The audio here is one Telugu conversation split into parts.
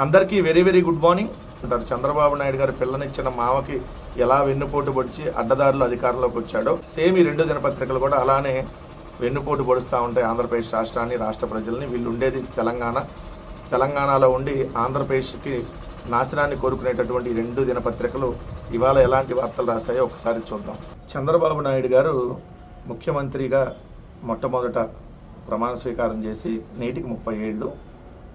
అందరికీ వెరీ వెరీ గుడ్ మార్నింగ్. అంటారు చంద్రబాబు నాయుడు గారు పిల్లనిచ్చిన మామకి ఎలా వెన్నుపోటు పొడిచి అడ్డదారులు అధికారంలోకి వచ్చాడో సేమ్ ఈ రెండు దినపత్రికలు కూడా అలానే వెన్నుపోటు పొడుస్తూ ఉంటాయి ఆంధ్రప్రదేశ్ రాష్ట్రాన్ని రాష్ట్ర ప్రజల్ని. వీళ్ళు ఉండేది తెలంగాణ. తెలంగాణలో ఉండి ఆంధ్రప్రదేశ్కి నాశనాన్ని కోరుకునేటటువంటి రెండు దినపత్రికలు ఇవాళ ఎలాంటి వార్తలు రాస్తాయో ఒకసారి చూద్దాం. చంద్రబాబు నాయుడు గారు ముఖ్యమంత్రిగా మొట్టమొదట ప్రమాణ స్వీకారం చేసి నేటికి ముప్పై ఏళ్ళు.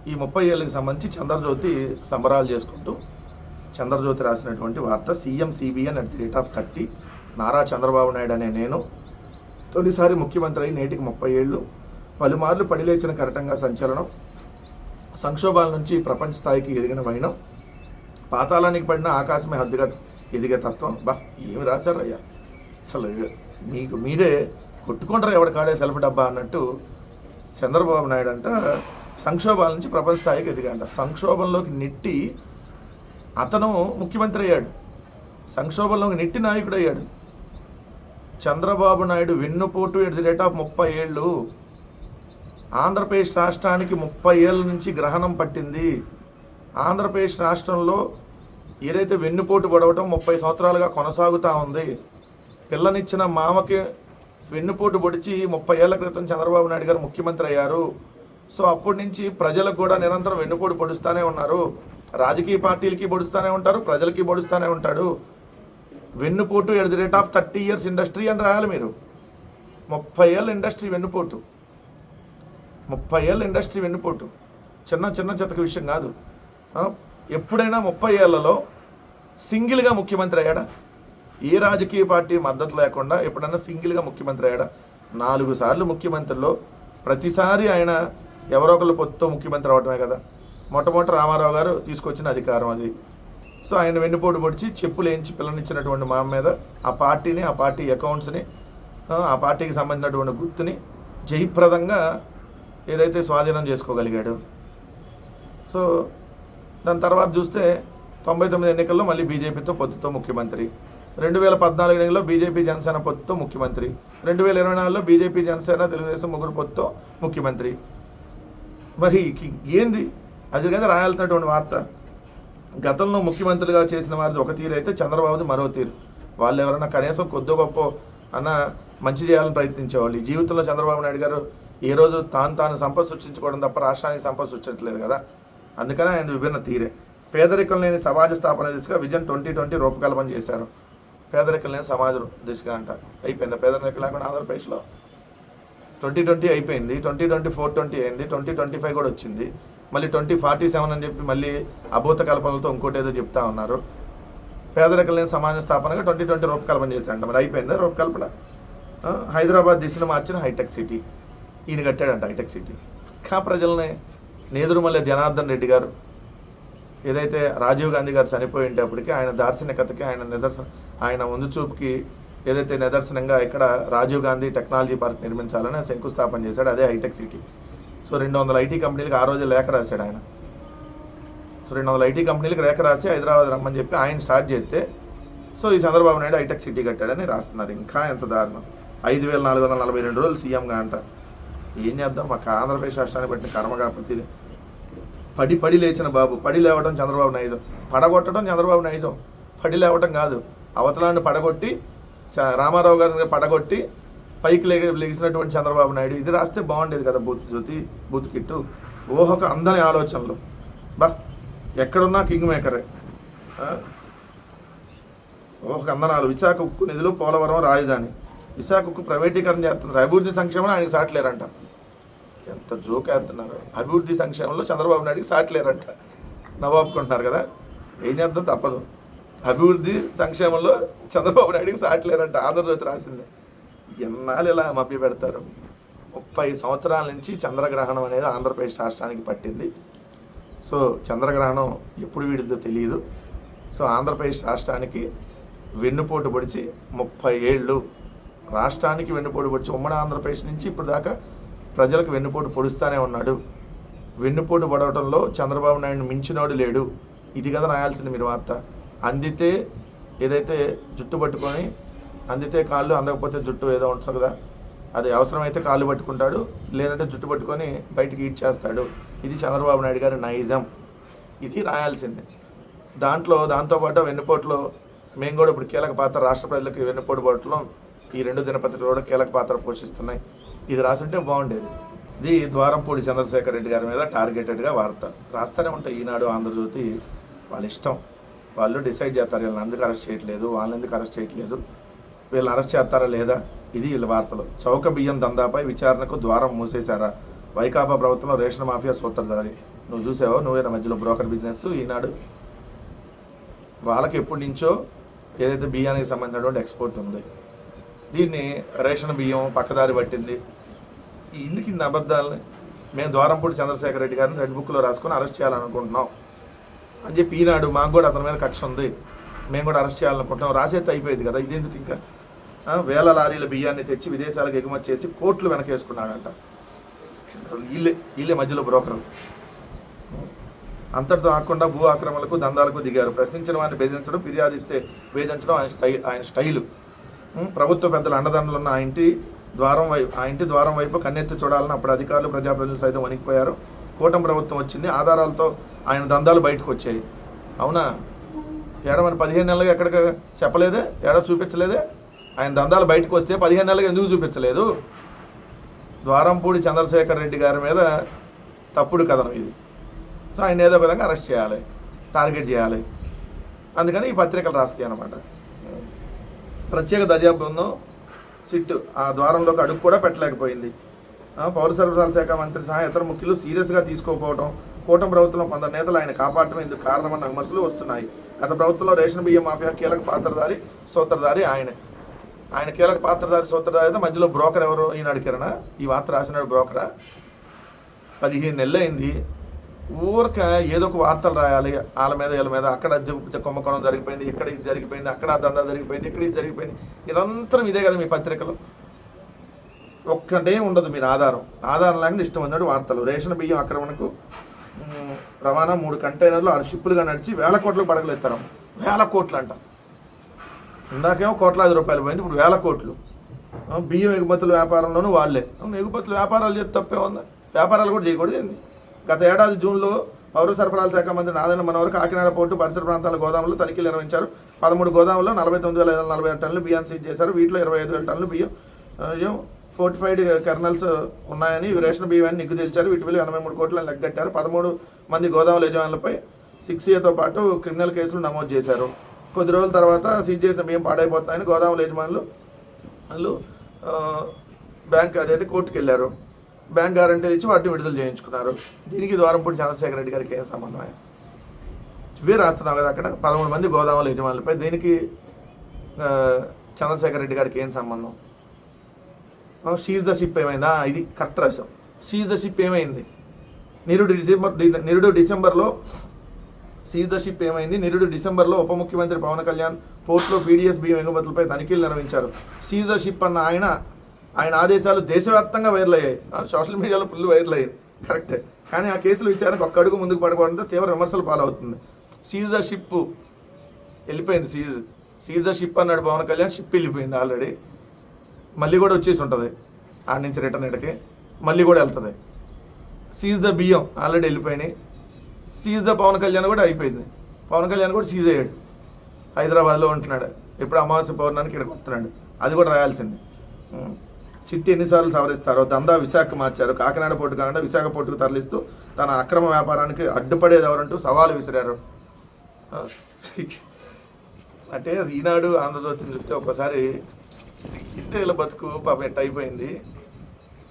ఈ ముప్పై ఏళ్ళకి సంబంధించి చంద్రజ్యోతి సంబరాలు చేసుకుంటూ చంద్రజ్యోతి రాసినటువంటి వార్త CM CBN at the rate of thirty Nara Chandrababu Naidu అనే నేను తొలిసారి ముఖ్యమంత్రి అయి నేటికి ముప్పై ఏళ్ళు. పలుమార్లు పడిలేచిన కరటంగా సంచలనం. సంక్షోభాల నుంచి ప్రపంచ స్థాయికి ఎదిగిన వైనం. పాతాళానికి పడిన ఆకాశమే హద్దుగా ఎదిగే తత్వం. బా ఏమి రాశారయ్యా? అసలు మీకు మీరే కొట్టుకుంటారు ఎవడ కాడే సెల్ఫ్ డబ్బా అన్నట్టు చంద్రబాబు నాయుడు అంట సంక్షోభాల నుంచి ప్రపంచ స్థాయికి ఎదిగంట సంక్షోభంలోకి నెట్టి అతను ముఖ్యమంత్రి అయ్యాడు. సంక్షోభంలోకి నెట్టి నాయకుడు అయ్యాడు. చంద్రబాబు నాయుడు వెన్నుపోటు ఎట్ ది రేట్ ఆఫ్ ముప్పై ఏళ్ళు. ఆంధ్రప్రదేశ్ రాష్ట్రానికి ముప్పై ఏళ్ళ నుంచి గ్రహణం పట్టింది. ఆంధ్రప్రదేశ్ రాష్ట్రంలో ఏదైతే వెన్నుపోటు పడవటం ముప్పై సంవత్సరాలుగా కొనసాగుతూ ఉంది పిల్లనిచ్చిన మామకి వెన్నుపోటు పొడిచి ముప్పై ఏళ్ళ క్రితం చంద్రబాబు నాయుడు గారు ముఖ్యమంత్రి అయ్యారు. సో అప్పటి నుంచి ప్రజలకు కూడా నిరంతరం వెన్నుపోటు పొడుస్తూనే ఉన్నారు. రాజకీయ పార్టీలకి పొడుస్తూనే ఉంటారు ప్రజలకి పొడుస్తూనే ఉంటాడు. వెన్నుపోటు at the rate of thirty years industry అని రాయాలి మీరు. ముప్పై ఏళ్ళ ఇండస్ట్రీ వెన్నుపోటు. ముప్పై ఏళ్ళ ఇండస్ట్రీ వెన్నుపోటు. చిన్న చిన్న చెతక విషయం కాదు. ఎప్పుడైనా ముప్పై ఏళ్ళలో సింగిల్గా ముఖ్యమంత్రి అయ్యాడా? ఏ రాజకీయ పార్టీ మద్దతు లేకుండా ఎప్పుడైనా సింగిల్గా ముఖ్యమంత్రి అయ్యాడా? నాలుగు సార్లు ముఖ్యమంత్రిలో. ప్రతిసారి ఆయన ఎవరో ఒకళ్ళు పొత్తుతో ముఖ్యమంత్రి అవటమే కదా. మొట్టమొదటి రామారావు గారు తీసుకొచ్చిన అధికారం అది. సో ఆయన వెన్నుపోటు పొడిచి చెప్పులు వేయించి పిల్లనిచ్చినటువంటి మా మీద ఆ పార్టీని ఆ పార్టీ అకౌంట్స్ని ఆ, ఆ పార్టీకి సంబంధించినటువంటి గుర్తుని జయప్రదంగా ఏదైతే స్వాధీనం చేసుకోగలిగాడు. సో దాని తర్వాత చూస్తే తొంభై తొమ్మిది ఎన్నికల్లో మళ్ళీ బీజేపీతో పొత్తుతో ముఖ్యమంత్రి. రెండు వేల పద్నాలుగు ఎన్నికల్లో బీజేపీ జనసేన పొత్తుతో ముఖ్యమంత్రి. రెండు వేల ఇరవై నాలుగులో బీజేపీ జనసేన తెలుగుదేశం ముగ్గురు పొత్తుతో ముఖ్యమంత్రి. మరి కి- ఏంది? అది కదా రాయాల్సినటువంటి వార్త. గతంలో ముఖ్యమంత్రిగా చేసిన వారిది ఒక తీరు అయితే చంద్రబాబుది మరో తీరు. వాళ్ళు ఎవరైనా కనీసం కొద్దో గొప్ప అన్న మంచి చేయాలని ప్రయత్నించేవాళ్ళు. ఈ జీవితంలో చంద్రబాబు నాయుడు గారు ఏ రోజు తాను తాను సంపద సృష్టించుకోవడం తప్ప రాష్ట్రానికి సంపద సృష్టించలేదు కదా. అందుకనే ఆయన విభిన్న తీరే. పేదరికం లేని సమాజ స్థాపన దిశగా విజన్ ట్వంటీ ట్వంటీ రూపకల్పన చేశారు. పేదరికం లేని సమాజం దిశగా అంట. అయిపోయింది పేదరికం లేకుండా ఆంధ్రప్రదేశ్లో? ట్వంటీ ట్వంటీ అయిపోయింది ట్వంటీ ట్వంటీ ఫోర్ ట్వంటీ అయింది ట్వంటీ ట్వంటీ ఫైవ్ కూడా వచ్చింది. మళ్ళీ ట్వంటీ ఫార్టీ సెవెన్ అని చెప్పి మళ్ళీ అభూత కల్పనలతో ఇంకోటి ఏదో చెప్తా ఉన్నారు. పేదరికం లేని సమాజ స్థాపనగా ట్వంటీ ట్వంటీ రూపకల్పన చేశారంట. మరి అయిపోయిందా రూపకల్పన? హైదరాబాద్ దిశను మార్చిన హైటెక్ సిటీ. ఈయన కట్టాడంట హైటెక్ సిటీ. కా ప్రజల్ని? నేదురుమల్లె జనార్దన్ రెడ్డి గారు. ఏదైతే రాజీవ్ గాంధీ గారు చనిపోయి ఉండేప్పటికీ ఆయన దార్శనికతకి ఆయన నిదర్శన ఆయన ముందు చూపుకి ఏదైతే నిదర్శనంగా ఇక్కడ రాజీవ్ గాంధీ టెక్నాలజీ పార్క్ నిర్మించాలని శంకుస్థాపన చేశాడు అదే హైటెక్ సిటీ. సో రెండు వందల ఐటీ కంపెనీలకు ఆ రోజు లేఖ రాశాడు ఆయన. సో రెండు వందల ఐటీ కంపెనీలకు లేఖ రాసి హైదరాబాద్ రమ్మని చెప్పి ఆయన స్టార్ట్ చేస్తే సో ఈ చంద్రబాబు నాయుడు హైటెక్ సిటీ కట్టాడని రాస్తున్నారు. ఇంకా ఎంత దారుణం. ఐదు వేల నాలుగు వందల నలభై రెండు రోజులు సీఎంగా అంట. ఏం చేద్దాం? మాకు ఆంధ్రప్రదేశ్ రాష్ట్రాన్ని పెట్టిన కర్మ కాబట్టి పడి పడి లేచిన బాబు. పడి లేవడం చంద్రబాబు నాయుడు పడగొట్టడం చంద్రబాబు నాయుడు పడి లేవటం కాదు. అవతలాన్ని పడగొట్టి రామారావు గారిని పడగొట్టి పైకి లేక లెగిసినటువంటి చంద్రబాబు నాయుడు. ఇది రాస్తే బాగుండేది కదా బూత్ జ్యోతి బూత్ కిట్టు. ఊహకు అందని ఆలోచనలు. బా ఎక్కడున్నా కింగ్ మేకరే. ఊహకు అందనాలు. విశాఖ ఉక్కు నిధులు పోలవరం రాజధాని. విశాఖ ఉక్కు ప్రైవేటీకరణ చేస్తున్నారు అభివృద్ధి సంక్షేమం ఆయనకి సాట్లేరంట. ఎంత జోక్ వేస్తున్నారు. అభివృద్ధి సంక్షేమంలో చంద్రబాబు నాయుడికి సాట్లేరంట. నవాబుకుంటున్నారు కదా. ఏం చేద్దాం తప్పదు. అభివృద్ధి సంక్షేమంలో చంద్రబాబు నాయుడికి సాట్లేరంట. ఆంధ్రజ్యోతి రాసింది. ఎన్నాళ్ళు ఇలా మభ్య పెడతారు? ముప్పై సంవత్సరాల నుంచి చంద్రగ్రహణం అనేది ఆంధ్రప్రదేశ్ రాష్ట్రానికి పట్టింది. సో చంద్రగ్రహణం ఎప్పుడు వీడిద్దో తెలియదు సో ఆంధ్రప్రదేశ్ రాష్ట్రానికి వెన్నుపోటు పొడిచి ముప్పై ఏళ్ళు రాష్ట్రానికి వెన్నుపోటు పొడిచి ఉమ్మడి ఆంధ్రప్రదేశ్ నుంచి ఇప్పుడు దాకా ప్రజలకు వెన్నుపోటు పొడుస్తూనే ఉన్నాడు. వెన్నుపోటు పడవటంలో చంద్రబాబు నాయుడు మించినోడు లేడు. ఇది కదా రాయాల్సింది మీరు వార్త. అందితే ఏదైతే జుట్టు పట్టుకొని అందితే కాళ్ళు అందకపోతే జుట్టు ఏదో ఉంటుంది కదా అది అవసరమైతే కాళ్ళు పట్టుకుంటాడు లేదంటే జుట్టు పట్టుకొని బయటికి ఈడ్ చేస్తాడు. ఇది చంద్రబాబు నాయుడు గారి నైజం. ఇది రాయాల్సిందే. దాంట్లో దాంతోపాటు వెన్నుపోటులో మేము కూడా ఇప్పుడు కీలక పాత్ర రాష్ట్ర ప్రజలకు వెన్నుపోటు పోవటంలో ఈ రెండు దినపత్రికలు కూడా కీలక పాత్ర పోషిస్తున్నాయి. ఇది రాసుంటే బాగుండేది. ఇది ద్వారంపూడి చంద్రశేఖర్ రెడ్డి గారి మీద టార్గెటెడ్గా వార్త. రాస్తూనే ఉంటాయి ఈనాడు ఆంధ్రజ్యోతి వాళ్ళ ఇష్టం. వాళ్ళు డిసైడ్ చేస్తారు వీళ్ళని ఎందుకు అరెస్ట్ చేయట్లేదు వాళ్ళని ఎందుకు అరెస్ట్ చేయట్లేదు వీళ్ళని అరెస్ట్ చేస్తారా లేదా? ఇది వీళ్ళ వార్తలు. చౌక బియ్యం దందాపై విచారణకు ద్వారం మూసేశారా? వైకాపా ప్రభుత్వంలో రేషన్ మాఫియా సూత్రధారి. నువ్వు చూసావో? నువ్వేనా మధ్యలో బ్రోకర్ బిజినెస్ ఈనాడు. వాళ్ళకి ఎప్పటి నుంచో ఏదైతే బియ్యానికి సంబంధించినటువంటి ఎక్స్పోర్ట్ ఉంది దీన్ని రేషన్ బియ్యం పక్కదారి పట్టింది. ఈ ఇందుకు ఇన్ని అబద్ధాలని మేము ద్వారంపూడి చంద్రశేఖర్ రెడ్డి గారిని రెడ్ బుక్లో రాసుకొని అరెస్ట్ చేయాలనుకుంటున్నాం. అని చెప్పి ఈనాడు మాకు కూడా అతని మీద కక్ష ఉంది. మేము కూడా అరెస్ట్ చేయాలనుకుంటున్నాం. రాసేత అయిపోయింది కదా ఇదేందుకు ఇంకా? వేల లారీల బియ్యాన్ని తెచ్చి విదేశాలకు ఎగుమతి చేసి కోట్లు వెనకేసుకున్నాడంట. వీళ్ళే వీళ్ళే మధ్యలో బ్రోకర్లు. అంతటితో ఆకుండా భూ ఆక్రమణలకు దందాలకు దిగారు. ప్రశ్నించిన వారిని బెదిరించడం ఫిర్యాదిస్తే వేధించడం ఆయన స్టై ఆయన స్టైలు. ప్రభుత్వ పెద్దల అండదండలు ఉన్న ఆ ఇంటి ద్వారం వైపు ఆ ఇంటి ద్వారం వైపు కన్నెత్తి చూడాలని అప్పుడు అధికారులు ప్రజాప్రతినిధులు సైతం వణికిపోయారు. కూటమి ప్రభుత్వం వచ్చింది. ఆధారాలతో ఆయన దందాలు బయటకు వచ్చాయి. అవునా? ఏడ మరి పదిహేను నెలలుగా ఎక్కడికి చెప్పలేదే? ఏడా చూపించలేదే? ఆయన దందాలు బయటకు వస్తే పదిహేను నెలలుగా ఎందుకు చూపించలేదు? ద్వారంపూడి చంద్రశేఖర్ రెడ్డి గారి మీద తప్పుడు కథనం ఇది. సో ఆయన ఏదో విధంగా అరెస్ట్ చేయాలి టార్గెట్ చేయాలి. అందుకని ఈ పత్రికలు రాస్తాయి అన్నమాట ప్రత్యేక దర్యాప్తు బృందం సిట్ ఆ ద్వారంలోకి అడుగు కూడా పెట్టలేకపోయింది. పౌర సరఫరాల శాఖ మంత్రి సహా ఇతర ముఖ్యులు సీరియస్గా తీసుకోకపోవడం కూటమి ప్రభుత్వంలో కొందరు నేతలు ఆయన కాపాడటం ఇందుకు కారణమన్న విమర్శలు వస్తున్నాయి. గత ప్రభుత్వంలో రేషన్ బియ్యం మాఫియా కీలక పాత్రధారి సూత్రధారి ఆయనే. ఆయన కీలక పాత్రధారి సూత్రధారి అయితే మధ్యలో బ్రోకర్ ఎవరు ఈనాడు కిరణ? ఈ వార్త రాసినాడు బ్రోకరా? పదిహేను నెలలు అయింది ఊరిక ఏదో ఒక వార్తలు రాయాలి. వాళ్ళ మీద వీళ్ళ మీద అక్కడ కుంభకోణం జరిగిపోయింది ఇక్కడ ఇది జరిగిపోయింది అక్కడ దందా జరిగిపోయింది ఇక్కడ ఇది జరిగిపోయింది. నిరంతరం ఇదే కదా మీ పత్రికలు. ఒక్కటే ఉండదు మీరు ఆధారం. ఆధారం లేకుండా ఇష్టం ఉన్నాడు వార్తలు. రేషన్ బియ్యం ఆక్రమణకు రవాణా మూడు కంటైనర్లు ఆరు షిప్పులుగా నడిచి వేల కోట్లకు పడగలెత్తారు వేల కోట్లు అంట ఇందాకేమో కోట్లాది రూపాయలు పోయింది ఇప్పుడు వేల కోట్లు. బియ్యం ఎగుమతుల వ్యాపారంలోనూ వాళ్ళే. ఎగుమతులు ఎగుమతుల వ్యాపారాలు చేస్తే తప్పే ఉంది? వ్యాపారాలు కూడా చేయకూడదు ఏంది? గత ఏడాది జూన్లో పౌర సరఫరాల శాఖ మంత్రి నారాయణ మనోహర్ కాకినాడ పోర్టు పరిసర ప్రాంతాల గోదాములు తనిఖీలు నిర్వహించారు. పదమూడు గోదాముల్లో నలభై తొమ్మిది వేల ఐదు వందల నలభై ఆరు టన్నులు బియ్యం సీజ్ చేశారు. వీటిలో ఇరవై ఐదు వేల టన్నులు బియ్యం ఏం ఫోర్టిఫైడ్ కెర్నల్స్ ఉన్నాయని ఇవి రేషన్ బియ్యాన్ని నిగ్గు తెలిచారు. వీటి విలువ ఎనభై మూడు కోట్లను లెగ్గట్టారు. పదమూడు మంది గోదావరి యజమానులపై సిక్స్ ఏతో పాటు క్రిమినల్ కేసులు నమోదు చేశారు. కొద్ది రోజుల తర్వాత సీజ్ చేసిన బియ్యం పాడైపోతాయని గోదావరి యజమానులు వాళ్ళు బ్యాంక్ అదైతే కోర్టుకు వెళ్ళారు బ్యాంక్ గ్యారంటీలు ఇచ్చి వాటిని విడుదల చేయించుకున్నారు. దీనికి ద్వారంపూడి చంద్రశేఖర రెడ్డి గారికి ఏం సంబంధం ఇవే రాస్తున్నావు కదా అక్కడ. పదమూడు మంది గోదావరి యజమానులపై దీనికి చంద్రశేఖర రెడ్డి గారికి ఏం సంబంధం? సీజ్ ద షిప్ ఏమైందా? ఇది కరెక్ట్ రాశాం. సీజ్ ద షిప్ ఏమైంది? నిరుడు డిసెంబర్ డి- నిరుడు డిసెంబర్లో సీజ్ ద షిప్ ఏమైంది? నిరుడు డిసెంబర్లో ఉప ముఖ్యమంత్రి పవన్ కళ్యాణ్ పోర్టులో పీడీఎస్ బియ్యం తనిఖీలు నిర్వహించారు. సీజ్ ద షిప్ అన్న ఆయన ఆయన ఆదేశాలు దేశవ్యాప్తంగా వైరల్ అయ్యాయి. సోషల్ మీడియాలో ఫుల్ వైరల్ అయ్యాయి. కరెక్టే కానీ ఆ కేసులు విచారణకు ఒక్క అడుగు ముందుకు పడకపోవడంతో తీవ్ర విమర్శలు పాలవుతుంది. సీజ్ ద షిప్ వెళ్ళిపోయింది సీజ్ సీజ్ ద షిప్ అన్నాడు పవన్ కళ్యాణ్ షిప్ వెళ్ళిపోయింది ఆల్రెడీ మళ్ళీ కూడా వచ్చేసి ఉంటుంది. ఆడ నుంచి రిటర్న్ ఇక్కడికి మళ్ళీ కూడా వెళ్తుంది. సీజ్ ద బియ్యం ఆల్రెడీ వెళ్ళిపోయినాయి. సీజ్ ద పవన్ కళ్యాణ్ కూడా అయిపోయింది. పవన్ కళ్యాణ్ కూడా సీజ్ అయ్యాడు. హైదరాబాద్లో ఉంటున్నాడు. ఇప్పుడు అమావాస్య పౌర్ణానికి ఇక్కడికి వస్తున్నాడు. అది కూడా రాయాల్సింది. సిట్టి ఎన్నిసార్లు సవరిస్తారో దందా విశాఖ మార్చారు కాకినాడ పోర్టు కాకుండా విశాఖ పోర్టుకు తరలిస్తూ తన అక్రమ వ్యాపారానికి అడ్డుపడేది ఎవరంటూ సవాలు విసిరారు. అంటే అది ఈనాడు ఆంధ్రజ్యోతిని చూస్తే ఒక్కసారి ఇంతేళ్ళ బతుకు పాప ఎట్ అయిపోయింది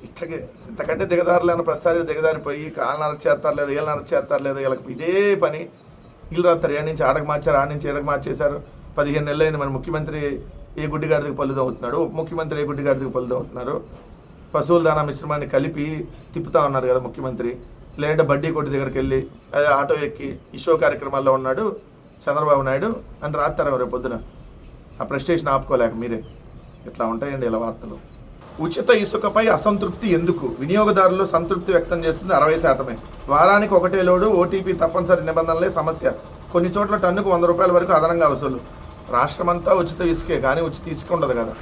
ఇట్టగే ఇంతకంటే దిగదారులేని ప్రస్తుతానికి దిగదారిపోయి కాలు అరెస్ట్ చేస్తారు లేదు వీళ్ళని అరెస్ట్ చేస్తారు లేదు వీళ్ళకి ఇదే పని. వీళ్ళు రాస్తారు ఏడు నుంచి ఆడకు మార్చారు ఆడ నుంచి ఏడకు మార్చేశారు. పదిహేను నెలలు అయింది మన ముఖ్యమంత్రి ఏ గుడ్డిగాడికి పళ్ళు అవుతున్నాడు ఉప ముఖ్యమంత్రి ఏ గుడ్డిగాడికి పళ్ళు అవుతున్నారు పశువుల దానా మిశ్రమాన్ని కలిపి తిప్పుతా ఉన్నారు కదా ముఖ్యమంత్రి. లేదంటే బడ్డీ కొట్టి దగ్గరికి వెళ్ళి అదే ఆటో ఎక్కి ఇషో కార్యక్రమాల్లో ఉన్నాడు చంద్రబాబు నాయుడు అని రాస్తారు రేపు పొద్దున. ఆ ప్రెస్టేషన్ ఆపుకోలేక మీరే. ఇట్లా ఉంటాయండి ఇలా వార్తలు? ఉచిత ఇసుకపై అసంతృప్తి ఎందుకు? వినియోగదారులు సంతృప్తి వ్యక్తం చేస్తుంది అరవై శాతమే. వారానికి ఒకటే లోడు ఓటీపీ తప్పనిసరి నిబంధనలే సమస్య. కొన్ని చోట్ల టన్నుకు వంద రూపాయల వరకు అదనంగా వసూలు. రాష్ట్రమంతా ఉచిత ఇసుకే కానీ ఉచిత ఇసుక ఉండదు కదా.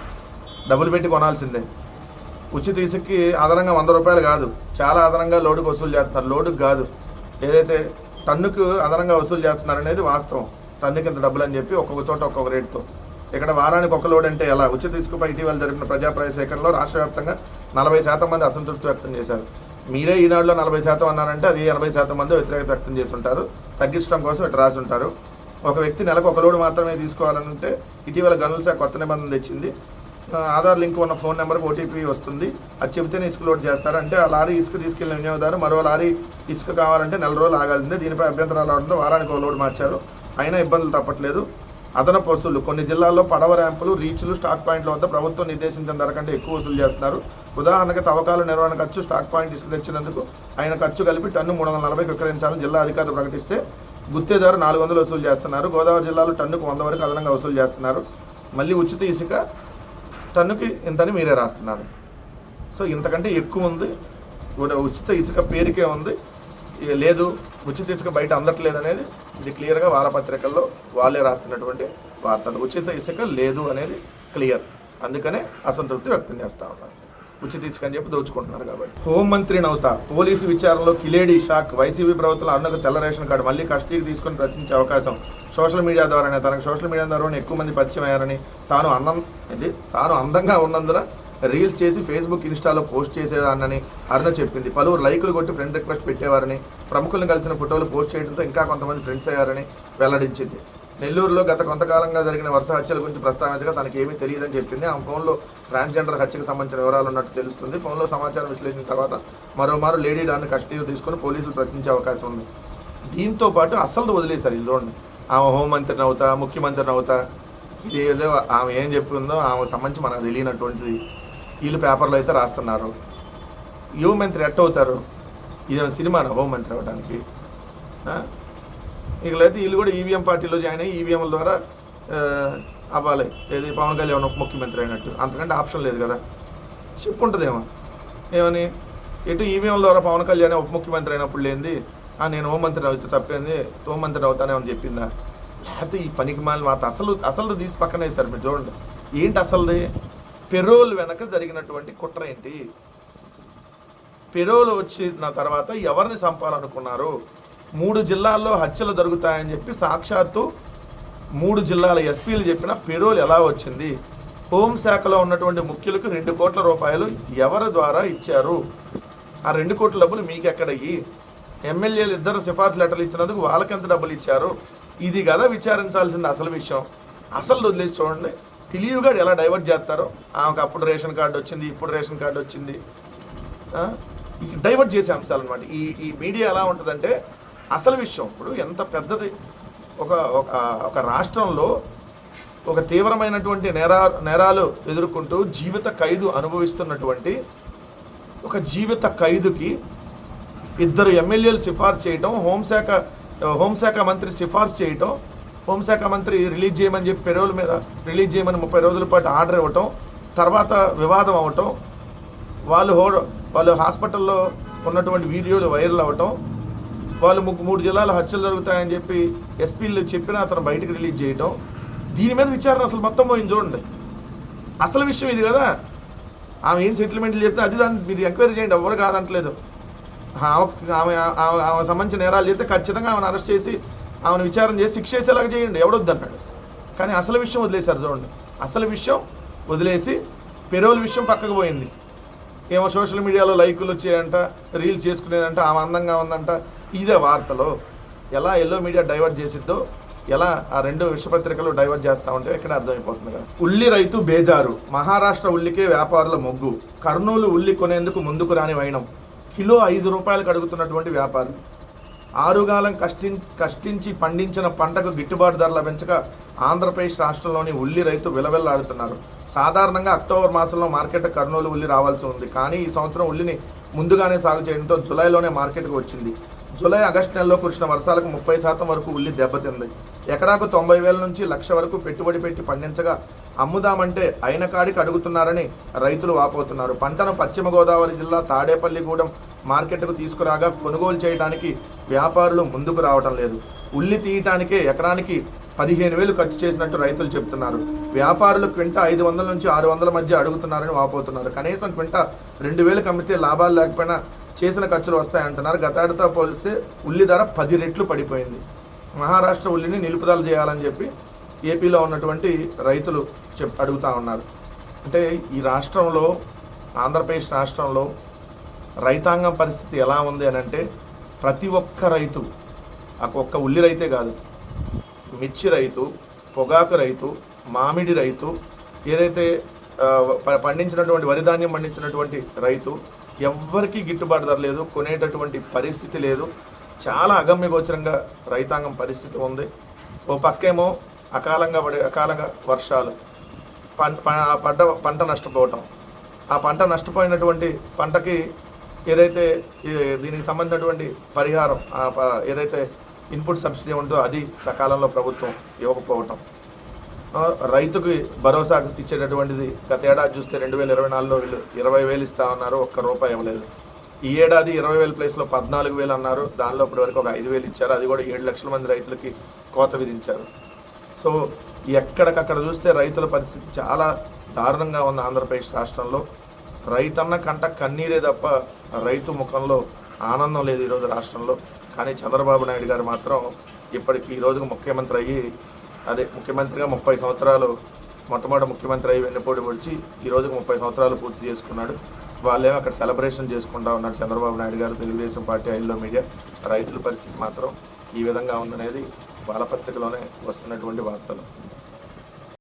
డబ్బులు పెట్టి కొనాల్సిందే. ఉచిత ఇసుక్కి అదనంగా వంద రూపాయలు కాదు. చాలా అదనంగా లోడుకు వసూలు చేస్తున్నారు. లోడుకు కాదు. ఏదైతే టన్నుకు అదనంగా వసూలు చేస్తున్నారు అనేది వాస్తవం. టన్నుకి ఇంత డబ్బులు అని చెప్పి ఒక్కొక్క చోట ఒక్కొక్క రేటుతో. ఇక్కడ వారానికి ఒక లోడ్ అంటే ఎలా ఉచిత ఇసుకపై ఇటీవల జరిగిన ప్రజాప్రాయ సేకరణలో రాష్ట్ర వ్యాప్తంగా నలభై శాతం మంది అసంతృప్తి వ్యక్తం చేశారు. మీరే ఈనాడులో నలభై శాతం అన్నారంటే అది ఎనభై శాతం మంది వ్యతిరేకత వ్యక్తం చేస్తుంటారు. తగ్గించడం కోసం ఇటు రాసి ఉంటారు ఒక వ్యక్తి నెలకు ఒక లోడ్ మాత్రమే తీసుకోవాలంటే ఇటీవల గనుల శాఖ కొత్త నిబంధన తెచ్చింది. ఆధార్ లింక్ ఉన్న ఫోన్ నెంబర్కి ఓటీపీ వస్తుంది. అది చెబితేనే ఇసుక లోడ్ చేస్తారు. అంటే ఆ లారీ ఇసుక తీసుకెళ్ళిన వినియోగదారు మరో లారీ ఇసుక కావాలంటే నెల రోజులు ఆగాల్సిందే. దీనిపై అభ్యంతరాలు రావడంతో వారానికి ఒక లోడ్ మార్చారు. అయినా ఇబ్బందులు తప్పట్లేదు. అదనపు వసూలు కొన్ని జిల్లాల్లో పడవ ర్యాంపులు రీచ్లు స్టాక్ పాయింట్ల వద్ద ప్రభుత్వం నిర్దేశించిన ధర కంటే ఎక్కువ వసూలు చేస్తున్నారు. ఉదాహరణకు తవ్వకాల నిర్వహణ ఖర్చు స్టాక్ పాయింట్ ఇసుక తెచ్చినందుకు ఆయన ఖర్చు కలిపి టన్ను మూడు వందల నలభైకి విక్రయించాలని జిల్లా అధికారులు ప్రకటిస్తే గుత్తేదారు నాలుగు వందలు వసూలు చేస్తున్నారు. గోదావరి జిల్లాలో టన్నుకు వంద వరకు అదనంగా వసూలు చేస్తున్నారు. మళ్ళీ ఉచిత ఇసుక టన్నుకి ఇంతని మీరే రాస్తున్నారు. సో ఇంతకంటే ఎక్కువ ఉంది. ఉచిత ఇసుక పేరుకే ఉంది. లేదు ఉచిత ఇసుక బయట అందట్లేదు అనేది ఇది క్లియర్గా వారపత్రికల్లో వాళ్ళే రాస్తున్నటువంటి వార్తలు. ఉచిత ఇసుక లేదు అనేది క్లియర్ అందుకనే అసంతృప్తి వ్యక్తం చేస్తా ఉన్నారు. ఉచిత ఇసుక అని చెప్పి దోచుకుంటున్నారు కాబట్టి. హోంమంత్రి నౌత పోలీసు విచారణలో కిలేడి షాక్ వైసీపీ ప్రభుత్వం అన్నకు తెల్ల రేషన్ కార్డు మళ్ళీ కస్టడీకి తీసుకొని ప్రశ్నించే అవకాశం. సోషల్ మీడియా ద్వారానే తనకు సోషల్ మీడియా ద్వారా ఎక్కువ మంది పరిచయం అయ్యారని తాను అన్నం ఇది తాను అందంగా ఉన్నందున రీల్స్ చేసి ఫేస్బుక్ ఇన్స్టాలో పోస్ట్ చేసేదానని అరుణ చెప్పింది. పలువురు లైకులు కొట్టి ఫ్రెండ్ రిక్వెస్ట్ పెట్టేవారని ప్రముఖులను కలిసిన ఫోటోలు పోస్ట్ చేయడంతో ఇంకా కొంతమంది ఫ్రెండ్స్ అయ్యారని వెల్లడించింది. నెల్లూరులో గత కొంతకాలంగా జరిగిన వరుస హత్యల గురించి ప్రస్తావించగా తనకి ఏమీ తెలియదని చెప్పింది. ఆమె ఫోన్లో ట్రాన్స్జెండర్ హత్యకు సంబంధించిన వివరాలు ఉన్నట్టు తెలుస్తుంది. ఫోన్లో సమాచారం విశ్లేషించిన తర్వాత మరోమారు లేడీ డాన్ని కస్టడీలో తీసుకొని పోలీసులు ప్రశ్నించే అవకాశం ఉంది. దీంతో పాటు అస్సలు వదిలేశారు ఇది చూడండి ఆమె హోంమంత్రిని అవుతా ముఖ్యమంత్రిని అవుతా ఇది ఏదో ఆమె ఏం చెప్పిందో ఆమె సంబంధించి మనకు తెలియనటువంటిది. వీళ్ళు పేపర్లో అయితే రాస్తున్నారు. యువ మంత్రి ఎట్ట అవుతారు? ఇదేమో సినిమానా హోంమంత్రి అవ్వడానికి. ఆ? ఇకలైతే వీళ్ళు కూడా ఈవీఎం పార్టీలో జాయిన్ అయ్యి ఈవీఎంల ద్వారా అవ్వాలి. ఏది పవన్ కళ్యాణ్ ఉప ముఖ్యమంత్రి అయినట్టు. అంతకంటే ఆప్షన్ లేదు కదా. చెప్పుంటుందేమో. ఏమని? ఎటు ఈవీఎంల ద్వారా పవన్ కళ్యాణ్ ఉప ముఖ్యమంత్రి అయినప్పుడు లేనిది నేను హోంమంత్రి అవుతా తప్పేంది హోంమంత్రి అవుతానేమని చెప్పిందా? లేకపోతే ఈ పనికి మాలిన మాట అసలు అసలు తీసి పక్కన వేశారు మీరు చూడండి. ఏంటి అసలుది? పెరోల్ వెనక జరిగినటువంటి కుట్ర ఏంటి? పెరోల్ వచ్చిన తర్వాత ఎవరిని చంపాలనుకున్నారు? మూడు జిల్లాల్లో హత్యలు జరుగుతాయని చెప్పి సాక్షాత్తు మూడు జిల్లాల ఎస్పీలు చెప్పిన పెరోల్ ఎలా వచ్చింది? హోంశాఖలో ఉన్నటువంటి ముఖ్యులకు రెండు కోట్ల రూపాయలు ఎవరి ద్వారా ఇచ్చారు? ఆ రెండు కోట్ల డబ్బులు మీకు ఎక్కడయ్యి ఎమ్మెల్యేలు ఇద్దరు సిఫార్సు లెటర్లు ఇచ్చినందుకు వాళ్ళకెంత డబ్బులు ఇచ్చారు? ఇది కదా విచారించాల్సింది అసలు విషయం. అసలు వదిలేసి చూడండి. తెలివిగా ఎలా డైవర్ట్ చేస్తారో ఆమెకు అప్పుడు రేషన్ కార్డు వచ్చింది ఇప్పుడు రేషన్ కార్డు వచ్చింది. డైవర్ట్ చేసే అంశాలు అనమాట ఈ ఈ మీడియా ఎలా ఉంటుందంటే అసలు విషయం ఇప్పుడు ఎంత పెద్దది. ఒక ఒక ఒక రాష్ట్రంలో ఒక తీవ్రమైనటువంటి నేరా నేరాలు ఎదుర్కొంటూ జీవిత ఖైదు అనుభవిస్తున్నటువంటి ఒక జీవిత ఖైదుకి ఇద్దరు ఎమ్మెల్యేలు సిఫార్సు చేయటం హోంశాఖ హోంశాఖ మంత్రి సిఫార్సు చేయటం హోంశాఖ మంత్రి రిలీజ్ చేయమని చెప్పి పెరోల్ మీద రిలీజ్ చేయమని ముప్పై రోజుల పాటు ఆర్డర్ ఇవ్వటం తర్వాత వివాదం అవ్వటం వాళ్ళు హో వాళ్ళు హాస్పిటల్లో ఉన్నటువంటి వీడియోలు వైరల్ అవ్వటం వాళ్ళు ముగ్గు మూడు జిల్లాల హత్యలు జరుగుతాయని చెప్పి ఎస్పీలు చెప్పినా అతను బయటకు రిలీజ్ చేయటం. దీని మీద విచారణ అసలు మొత్తం పోయింది చూడండి. అసలు విషయం ఇది కదా. ఆమె ఏం సెటిల్మెంట్లు చేస్తే అది దాన్ని మీరు ఎంక్వైరీ చేయండి ఎవరు కాదంటలేదు. ఆమె ఆమె ఆమె ఆమె సంబంధించిన నేరాలు చేస్తే ఖచ్చితంగా ఆమెను అరెస్ట్ చేసి ఆమెను విచారం చేసి శిక్ష చేసేలాగా చేయండి ఎవడొద్దన్నాడు కానీ అసలు విషయం వదిలేశారు చూడండి. అసలు విషయం వదిలేసి పెరోల్ విషయం పక్కకు పోయింది. ఏమో సోషల్ మీడియాలో లైకులు వచ్చాయంట రీల్స్ చేసుకునేదంట ఆమె అందంగా ఉందంట. ఇదే వార్తలో ఎలా ఎల్లో మీడియా డైవర్ట్ చేసిద్దో ఎలా ఆ రెండు విషపత్రికలు డైవర్ట్ చేస్తా ఉంటే ఇక్కడ అర్థమైపోతుంది కదా. ఉల్లి రైతు బేజారు. మహారాష్ట్ర ఉల్లికే వ్యాపారుల మొగ్గు. కర్నూలు ఉల్లి కొనేందుకు ముందుకు రాని వైనం. కిలో ఐదు రూపాయలకు అడుగుతున్నటువంటి వ్యాపారులు. ఆరుగాలం కష్టి కష్టించి పండించిన పంటకు గిట్టుబాటు ధర లభించక ఆంధ్రప్రదేశ్ రాష్ట్రంలోని ఉల్లి రైతు విలవిల్లాడుతున్నారు. సాధారణంగా అక్టోబర్ మాసంలో మార్కెట్ కర్నూలు ఉల్లి రావాల్సి ఉంది. కానీ ఈ సంవత్సరం ఉల్లిని ముందుగానే సాగు చేయడంతో జూలైలోనే మార్కెట్కు వచ్చింది. జూలై ఆగస్టు నెలలో కురిసిన వర్షాలకు ముప్పై శాతం వరకు ఉల్లి దెబ్బతింది. ఎకరాకు తొంభై వేల నుంచి లక్ష వరకు పెట్టుబడి పెట్టి పండించగా అమ్ముదామంటే అయిన కాడికి అడుగుతున్నారని రైతులు వాపోతున్నారు. పంటను పశ్చిమ గోదావరి జిల్లా తాడేపల్లిగూడెం మార్కెట్కు తీసుకురాగా కొనుగోలు చేయడానికి వ్యాపారులు ముందుకు రావటం లేదు. ఉల్లి తీయటానికే ఎకరానికి పదిహేను వేలు ఖర్చు చేసినట్టు రైతులు చెప్తున్నారు. వ్యాపారులు క్వింట ఐదు వందల నుంచి ఆరు వందల మధ్య అడుగుతున్నారని వాపోతున్నారు. కనీసం క్వింట రెండు వేలకు అమ్మితే లాభాలు లేకపోయినా చేసిన ఖర్చులు వస్తాయంటున్నారు. గతాడితో పోలిస్తే ఉల్లి ధర పది రెట్లు పడిపోయింది. మహారాష్ట్ర ఉల్లిని నిలుపుదల చేయాలని చెప్పి ఏపీలో ఉన్నటువంటి రైతులు చెప్ అడుగుతా ఉన్నారు. అంటే ఈ రాష్ట్రంలో ఆంధ్రప్రదేశ్ రాష్ట్రంలో రైతాంగం పరిస్థితి ఎలా ఉంది అని అంటే ప్రతి ఒక్క రైతు ఆ ఒక్క ఉల్లి రైతే కాదు మిర్చి రైతు పొగాకు రైతు మామిడి రైతు ఏదైతే ప- పండించినటువంటి వరి ధాన్యం పండించినటువంటి రైతు ఎవ్వరికీ గిట్టుబాటు ధర లేదు కొనేటటువంటి పరిస్థితి లేదు. చాలా అగమ్యగోచరంగా రైతాంగం పరిస్థితి ఉంది. ఓ పక్కేమో అకాలంగా పడే అకాలంగా వర్షాలు పంట ప- పంట పంట నష్టపోవటం. ఆ పంట నష్టపోయినటువంటి పంటకి ఏదైతే దీనికి సంబంధించినటువంటి పరిహారం ప- ఏదైతే ఇన్పుట్ సబ్సిడీ ఉందో అది సకాలంలో ప్రభుత్వం ఇవ్వకపోవటం. రైతుకి భరోసా ఇచ్చేటటువంటిది గత ఏడాది చూస్తే రెండు వేల ఇరవై నాలుగులో వీళ్ళు ఇరవై వేలు ఇస్తా ఉన్నారు ఒక్క రూపాయి ఇవ్వలేదు. ఈ ఏడాది ఇరవై వేల ప్లేస్లో పద్నాలుగు వేలు అన్నారు దానిలో ఇప్పటి వరకు ఒక ఐదు వేలు ఇచ్చారు అది కూడా ఏడు లక్షల మంది రైతులకి కోత విధించారు. సో ఎక్కడికక్కడ చూస్తే రైతుల పరిస్థితి చాలా దారుణంగా ఉంది ఆంధ్రప్రదేశ్ రాష్ట్రంలో. రైతన్న కంట కన్నీరే తప్ప రైతు ముఖంలో ఆనందం లేదు ఈరోజు రాష్ట్రంలో. కానీ చంద్రబాబు నాయుడు గారు మాత్రం ఇప్పటికి ఈరోజు ముఖ్యమంత్రి అయ్యి అదే ముఖ్యమంత్రిగా ముప్పై సంవత్సరాలు మొట్టమొదటి ముఖ్యమంత్రి అయ్యి వెన్నుపోటు పొడిచి ఈ ముప్పై సంవత్సరాలు పూర్తి చేసుకున్నాడు. వాళ్ళేమో అక్కడ సెలబ్రేషన్ చేసుకుంటా ఉన్నారు చంద్రబాబు నాయుడు గారు తెలుగుదేశం పార్టీ ఐల్లో మీడియా. రైతుల పరిస్థితి మాత్రం ఈ విధంగా ఉందనేది బాలపత్రికలోనే వస్తున్నటువంటి వార్తలు.